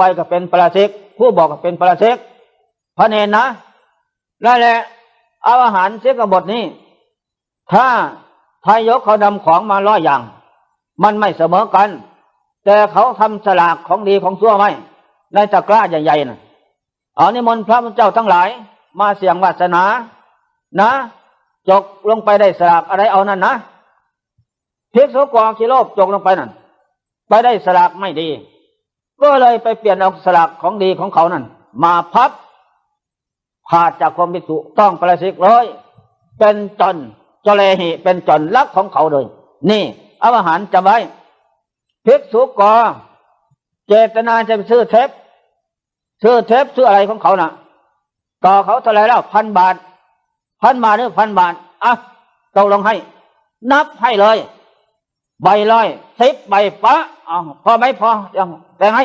ไปก็เป็นปราชิก ผู้บอกก็เป็นปราชิกพระเนนนะนั่นแหละเอาอาหารเสียกบทนี้ ถ้าทายกเขานำของมาร้อยอย่าง มันไม่เสมอกัน แต่เขาทำสลากของดีของชั่วไว้ในตะกร้าใหญ่ๆนะเอานิมนต์พระเจ้าทั้งหลาย มาเสี่ยงวาสนา นะจกลงไปได้สลากอะไรเอานั่นนะภิกษุกอกิโลบจกลงไปนั่นไปได้สลากไม่ดี ก็เลยไปเปลี่ยนเอาสลากของดีของเขานั่น มาพับขาดจากความภิกษุต้องประสิกเลยเป็นจนจเลหิเป็นจนลักของเขาเลย นี่อาหารจำไว้ภิกษุกอเจตนาจะไปซื้อเทปซื้อเทปซื้ออะไรของเขาน่ะ ต่อเขาเท่าไรแล้วพันบาท พันบาทหรือพันบาทอะตกลงให้ นับให้เลย ใบร้อยสิบใบฟ้าอ๋อพอไหมพอยังแต่งให้